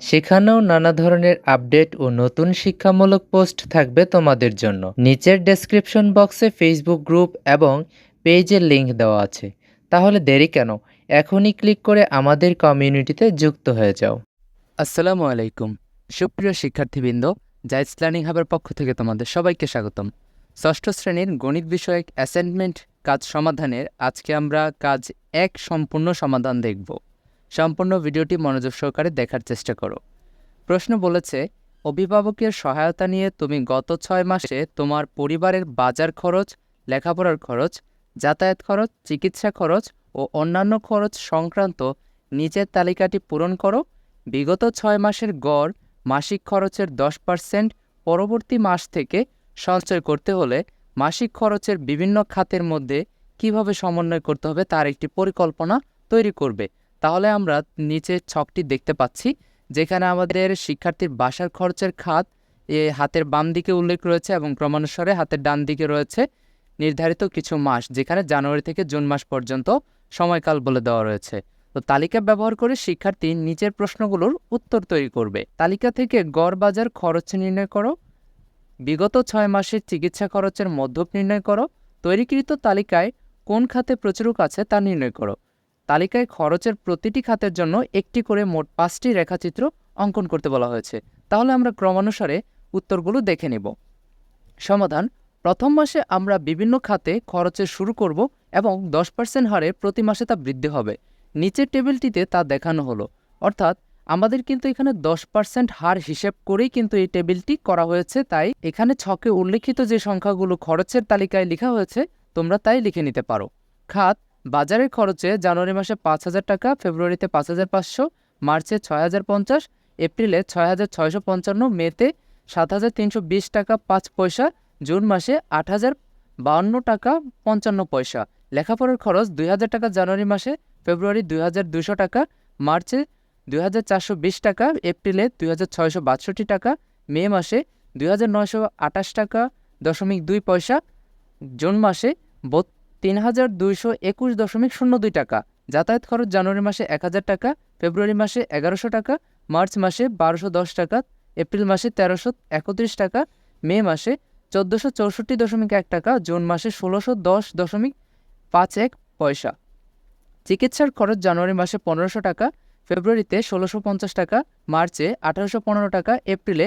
সেখানেও নানা ধরনের আপডেট ও নতুন শিক্ষামূলক পোস্ট থাকবে তোমাদের জন্য। নিচের ডেসক্রিপশন বক্সে ফেসবুক গ্রুপ এবং পেজের লিঙ্ক দেওয়া আছে। তাহলে দেরি কেন? এখনই ক্লিক করে আমাদের কমিউনিটিতে যুক্ত হয়ে যাও। আসসালামু আলাইকুম। সুপ্রিয় শিক্ষার্থীবৃন্দ জাইস লার্নিং হাবের পক্ষ থেকে তোমাদের সবাইকে স্বাগতম। ষষ্ঠ শ্রেণির গণিত বিষয়ক অ্যাসাইনমেন্ট কাজ সমাধানের আজকে আমরা কাজ এক সম্পূর্ণ সমাধান দেখব। সম্পূর্ণ ভিডিওটি মনোযোগ সহকারে দেখার চেষ্টা করো। প্রশ্ন বলেছে, অভিভাবকের সহায়তা নিয়ে তুমি গত ছয় মাসে তোমার পরিবারের বাজার খরচ, লেখাপড়ার খরচ, যাতায়াত খরচ, চিকিৎসা খরচ ও অন্যান্য খরচ সংক্রান্ত নিচের তালিকাটি পূরণ করো। বিগত ছয় মাসের গড় মাসিক খরচের দশ পার্সেন্ট, পরবর্তী মাস থেকে সঞ্চয় করতে হলে মাসিক খরচের বিভিন্ন খাতের মধ্যে কীভাবে সমন্বয় করতে হবে তার একটি পরিকল্পনা তৈরি করবে। তাহলে আমরা নিচে ছকটি দেখতে পাচ্ছি, যেখানে আমাদের শিক্ষার্থীর বাসার খরচের খাত, এ হাতের বাম দিকে উল্লেখ রয়েছে এবং ক্রমানুসারে হাতের ডান দিকে রয়েছে নির্ধারিত কিছু মাস, যেখানে জানুয়ারি থেকে জুন মাস পর্যন্ত সময়কাল বলে দেওয়া রয়েছে। তো তালিকা ব্যবহার করে শিক্ষার্থী নিচের প্রশ্নগুলোর উত্তর তৈরি করবে। তালিকা থেকে গড় বাজার খরচ নির্ণয় করো, বিগত ছয় মাসের চিকিৎসা খরচের মধ্যক নির্ণয় করো, তৈরিকৃত তালিকায় কোন খাতে প্রচুরক আছে তা নির্ণয় করো। তালিকায় খরচের প্রতিটি খাতের জন্য একটি করে মোট পাঁচটি রেখাচিত্র অঙ্কন করতে বলা হয়েছে। তাহলে আমরা ক্রমানুসারে উত্তরগুলো দেখে নেব। সমাধান, প্রথম মাসে আমরা বিভিন্ন খাতে খরচের শুরু করব এবং দশ পার্সেন্ট হারে প্রতি মাসে তা বৃদ্ধি হবে। নিচের টেবিলটিতে তা দেখানো হলো। অর্থাৎ আমাদের কিন্তু এখানে দশ পার্সেন্ট হার হিসেব করেই কিন্তু এই টেবিলটি করা হয়েছে, তাই এখানে ছকে উল্লেখিত যে সংখ্যাগুলো খরচের তালিকায় লেখা হয়েছে, তোমরা তাই লিখে নিতে পারো। খাত বাজারের খরচে জানুয়ারি মাসে পাঁচ হাজার টাকা, ফেব্রুয়ারিতে পাঁচ হাজার পাঁচশো, মার্চে ছয় হাজার পঞ্চাশ, এপ্রিলে ছয় হাজার ছয়শো পঞ্চান্ন, মেতে সাত হাজার তিনশো বিশ টাকা পাঁচ পয়সা, জুন মাসে আট হাজার বাউন্ন টাকা পঞ্চান্ন পয়সা। লেখাপড়ার খরচ দুই হাজার টাকা জানুয়ারি মাসে, ফেব্রুয়ারি দুই হাজার দুশো টাকা, মার্চে দুই হাজার চারশো বিশ টাকা, এপ্রিলে দুই হাজার ছয়শো বাষট্টি টাকা, মে মাসে দুই হাজার নয়শো আটাশ টাকা দশমিক দুই পয়সা, জুন মাসে তিন হাজার দুইশো একুশ দশমিক শূন্য দুই টাকা। যাতায়াত খরচ জানুয়ারি মাসে এক হাজার টাকা, ফেব্রুয়ারি মাসে এগারোশো টাকা, মার্চ মাসে বারোশো দশ টাকা, এপ্রিল মাসে তেরোশো একত্রিশ টাকা, মে মাসে চোদ্দোশো চৌষট্টি দশমিক এক টাকা, জুন মাসে ষোলোশো দশ দশমিক পাঁচ এক পয়সা। চিকিৎসার খরচ জানুয়ারি মাসে পনেরোশো টাকা, ফেব্রুয়ারিতে ষোলোশো পঞ্চাশ টাকা, মার্চে আঠারোশো পনেরো টাকা, এপ্রিলে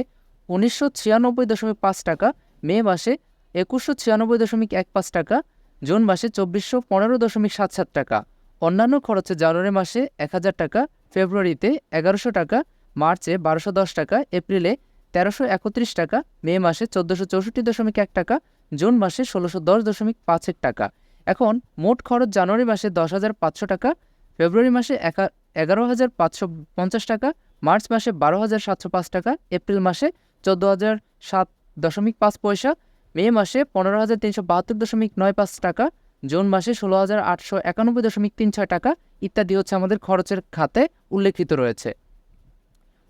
উনিশশো ছিয়ানব্বই দশমিক পাঁচ টাকা, মে মাসে একুশশো ছিয়ানব্বই দশমিক এক পাঁচ টাকা জুন মাসে চব্বিশশো পনেরো দশমিক সাত সাত টাকা। অন্যান্য খরচে জানুয়ারি মাসে এক হাজার টাকা, ফেব্রুয়ারিতে এগারোশো টাকা, মার্চে বারোশো দশ টাকা, এপ্রিলে তেরোশো একত্রিশ টাকা, মে মাসে চোদ্দোশো চৌষট্টি দশমিক এক টাকা, জুন মাসে ষোলোশো দশ দশমিক পাঁচ এক টাকা। এখন মোট খরচ জানুয়ারি মাসে দশ হাজার পাঁচশো টাকা, ফেব্রুয়ারি মাসে এগারো হাজার পাঁচশো পঞ্চাশ টাকা, মার্চ মাসে বারো হাজার সাতশো পাঁচ টাকা, এপ্রিল মাসে চোদ্দ হাজার সাত দশমিক পাঁচ পয়সা মে মাসে পনেরো হাজার তিনশো বাহাত্তর দশমিক নয় পাঁচ টাকা, জুন মাসে ষোলো হাজার আটশো একানব্বই দশমিক তিন ছয় টাকা ইত্যাদি হচ্ছে আমাদের খরচের খাতে উল্লেখিত রয়েছে।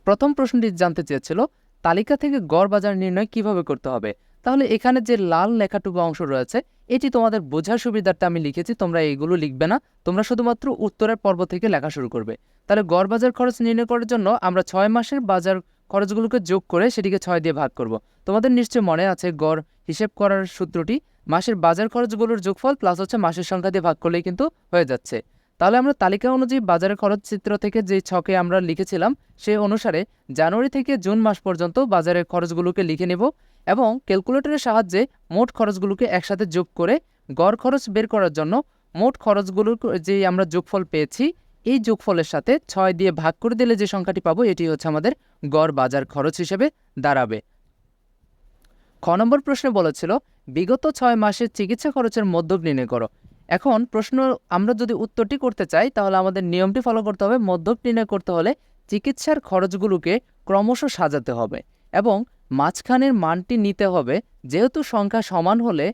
প্রথম প্রশ্নটি জানতে চেয়েছিল, তালিকা থেকে গড় বাজার নির্ণয় কীভাবে করতে হবে? তাহলে এখানে যে লাল লেখাটুকু অংশ রয়েছে, এটি তোমাদের বোঝার সুবিধার্থে আমি লিখেছি, তোমরা এইগুলো লিখবে না, তোমরা শুধুমাত্র উত্তরের পর্ব থেকে লেখা শুরু করবে। তাহলে গড় বাজার খরচ নির্ণয় করার জন্য আমরা ছয় মাসের বাজার খরচগুলোকে যোগ করে সেটিকে ছয় দিয়ে ভাগ করব। তোমাদের নিশ্চয় মনে আছে, গড় হিসেব করার সূত্রটি মাসের বাজার খরচগুলোর যোগফল প্লাস হচ্ছে মাসের সংখ্যা দিয়ে ভাগ করলেই কিন্তু হয়ে যাচ্ছে। তাহলে আমরা তালিকা অনুযায়ী বাজারের খরচ চিত্র থেকে যে ছকে আমরা লিখেছিলাম সেই অনুসারে জানুয়ারি থেকে জুন মাস পর্যন্ত বাজারের খরচগুলোকে লিখে নেব এবং ক্যালকুলেটরের সাহায্যে মোট খরচগুলোকে একসাথে যোগ করে গড় খরচ বের করার জন্য মোট খরচগুলোর যে আমরা যোগফল পেয়েছি এই যোগফলের সাথে ছয় দিয়ে ভাগ করে দিলে যে সংখ্যাটি পাবো, এটি হচ্ছে আমাদের গড় বাজার খরচ হিসেবে দাঁড়াবে। খ নম্বর প্রশ্নে বলেছিল, বিগত ছয় মাসের চিকিৎসা খরচের মধ্যক নির্ণয় করো। এখন প্রশ্ন, আমরা যদি উত্তরটি করতে চাই, তাহলে আমাদের নিয়মটি ফলো করতে হবে। মধ্যক নির্ণয় করতে হলে চিকিৎসার খরচগুলোকে ক্রমশ সাজাতে হবে এবং মাঝখানের মানটি নিতে হবে। যেহেতু সংখ্যা সমান হলে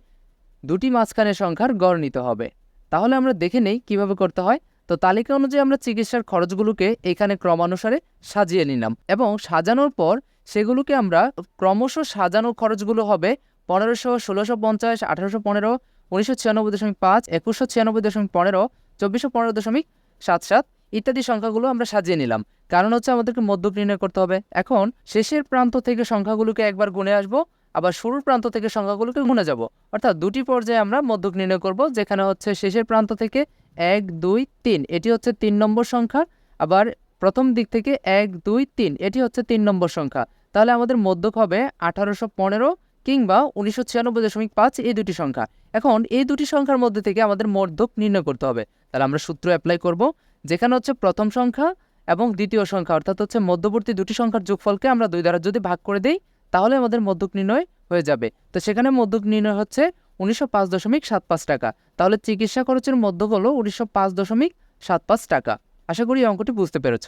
দুটি মাঝখানের সংখ্যার গড় নিতে হবে। তাহলে আমরা দেখে নেই কীভাবে করতে হয়। তো তালিকা অনুযায়ী আমরা চিকিৎসার খরচগুলোকে এখানে ক্রমানুসারে সাজিয়ে নিলাম এবং সাজানোর পর সেগুলোকে আমরা ক্রমশ সাজানো খরচগুলো হবে পনেরোশো, ষোলোশো পঞ্চাশ, আঠারোশো পনেরো, উনিশশো ছিয়ানব্বই দশমিক পাঁচ, একুশশো ছিয়ানব্বই দশমিক পনেরো, চব্বিশশো পনেরো দশমিক সাত সাত ইত্যাদি সংখ্যাগুলো আমরা সাজিয়ে নিলাম। কারণ হচ্ছে আমাদেরকে মধ্যক নির্ণয় করতে হবে। এখন শেষের প্রান্ত থেকে সংখ্যাগুলোকে একবার গুণে আসব, আবার শুরুর প্রান্ত থেকে সংখ্যাগুলোকে গুণে যাব। অর্থাৎ দুটি পর্যায়ে আমরা মধ্যক নির্ণয় করব, যেখানে হচ্ছে শেষের প্রান্ত থেকে এক, দুই, তিন। এটি হচ্ছে তিন নম্বর সংখ্যা। আবার প্রথম দিক থেকে এক, দুই, তিন। এটি হচ্ছে তিন নম্বর সংখ্যা। তাহলে আমাদের মধ্যক হবে আঠারোশো পনেরো কিংবা উনিশশো ছিয়ানব্বই দশমিক পাঁচ, এই দুটি সংখ্যা। এখন এই দুটি সংখ্যার মধ্যে থেকে আমাদের মধ্যক নির্ণয় করতে হবে। তাহলে আমরা সূত্র অ্যাপ্লাই করব। যেখানে হচ্ছে প্রথম সংখ্যা এবং দ্বিতীয় সংখ্যা, অর্থাৎ হচ্ছে মধ্যবর্তী দুটি সংখ্যার যোগফলকে আমরা দুই দ্বারা যদি ভাগ করে দিই, তাহলে আমাদের মধ্যক নির্ণয় হয়ে যাবে। তো সেখানে মধ্যক নির্ণয় হচ্ছে উনিশশো পাঁচ দশমিক সাত পাঁচ টাকা। তাহলে চিকিৎসা খরচের মধ্যক হলো উনিশশো পাঁচ দশমিক সাত পাঁচ টাকা। আশা করি অঙ্কটি বুঝতে পেরেছ।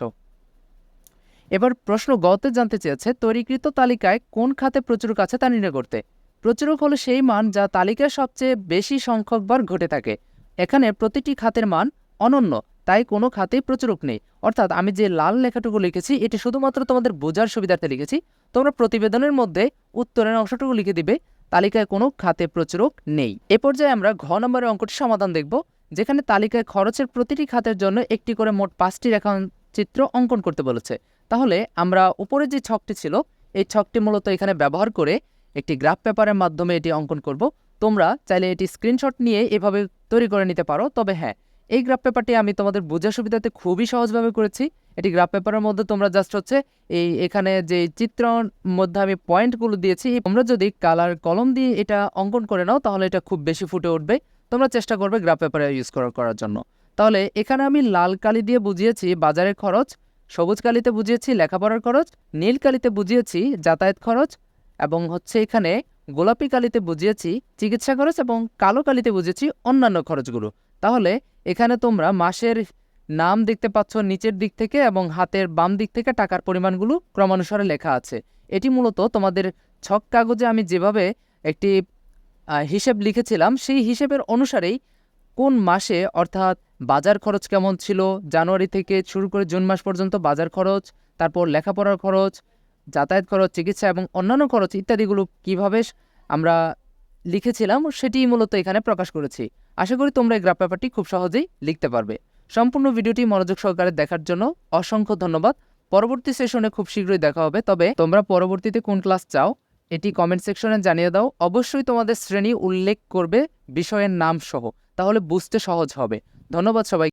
এবার প্রশ্ন গতে জানতে চেয়েছে, তৈরিকৃত তালিকায় কোন খাতে প্রচুরক আছে তা নির্ণয় করতে? প্রচুরক হলো সেই মান যা তালিকায় সবচেয়ে বেশি সংখ্যকবার ঘটে থাকে। এখানে প্রতিটি খাতের মান অনন্য, তাই কোনো খাতেই প্রচুরক নেই। অর্থাৎ আমি যে লাল লেখাটুকু লিখেছি, এটি শুধুমাত্র তোমাদের বোঝার সুবিধার্থে লিখেছি। তোমরা প্রতিবেদনের মধ্যে উত্তরের অংশটুকু লিখে দিবে। তালিকায় কোনো খাতে প্রচুরক নেই। এ পর্যায়ে আমরা ঘ নম্বরের অঙ্কটি সমাধান দেখব, যেখানে তালিকায় খরচের প্রতিটি খাতের জন্য একটি করে মোট পাঁচটি রেখাচিত্র অঙ্কন করতে বলেছে। তাহলে আমরা উপরে যে ছকটি ছিল, এই ছকটি মূলত এখানে ব্যবহার করে একটি গ্রাফ পেপারের মাধ্যমে এটি অঙ্কন করব। তোমরা চাইলে এটি স্ক্রিনশট নিয়ে এভাবে তৈরি করে নিতে পারো, তবে হ্যাঁ এই গ্রাফ পেপারটি আমি তোমাদের বোঝার সুবিধাতে খুবই সহজভাবে করেছি। এটি গ্রাফ পেপারের মধ্যে তোমরা জাস্ট হচ্ছে এই এখানে যে চিত্র মধ্যে আমি পয়েন্টগুলো দিয়েছি তোমরা যদি কালার কলম দিয়ে এটা অঙ্কন করে নাও, তাহলে এটা খুব বেশি ফুটে উঠবে। তোমরা চেষ্টা করবে গ্রাফ পেপারে ইউজ করার জন্য। তাহলে এখানে আমি লাল কালি দিয়ে বুঝিয়েছি বাজারের খরচ, সবুজ কালিতে বুঝিয়েছি লেখাপড়ার খরচ, নীল কালিতে বুঝিয়েছি যাতায়াত খরচ, এবং হচ্ছে এখানে গোলাপি কালিতে বুঝিয়েছি চিকিৎসা খরচ এবং কালো কালিতে বুঝিয়েছি অন্যান্য খরচগুলো। তাহলে এখানে তোমরা মাসের নাম দেখতে পাচ্ছ নিচের দিক থেকে এবং হাতের বাম দিক থেকে টাকার পরিমাণগুলো ক্রমানুসারে লেখা আছে। এটি মূলত তোমাদের ছক কাগজে আমি যেভাবে একটি হিসেব লিখেছিলাম, সেই হিসেবের অনুসারেই কোন মাসে অর্থাৎ বাজার খরচ কেমন ছিল, জানুয়ারি থেকে শুরু করে জুন মাস পর্যন্ত বাজার খরচ, তারপর লেখাপড়ার খরচ, যাতায়াত খরচ, চিকিৎসা এবং অন্যান্য খরচ ইত্যাদিগুলো কীভাবে আমরা লিখেছিলাম সেটি মূলত এখানে প্রকাশ করেছি। আশা করি তোমরা এই গ্রাফ পেপারটি খুব সহজেই লিখতে পারবে। সম্পূর্ণ ভিডিওটি মনোযোগ সহকারে দেখার জন্য অসংখ্য ধন্যবাদ। পরবর্তী সেশনে খুব শীঘ্রই দেখা হবে, তবে তোমরা পরবর্তীতে কোন ক্লাস চাও, এটি কমেন্ট সেকশনে জানিয়ে দাও। অবশ্যই তোমাদের শ্রেণি উল্লেখ করবে বিষয়ের নাম সহ তাহলে বুঝতে সহজ হবে। ধন্যবাদ সবাই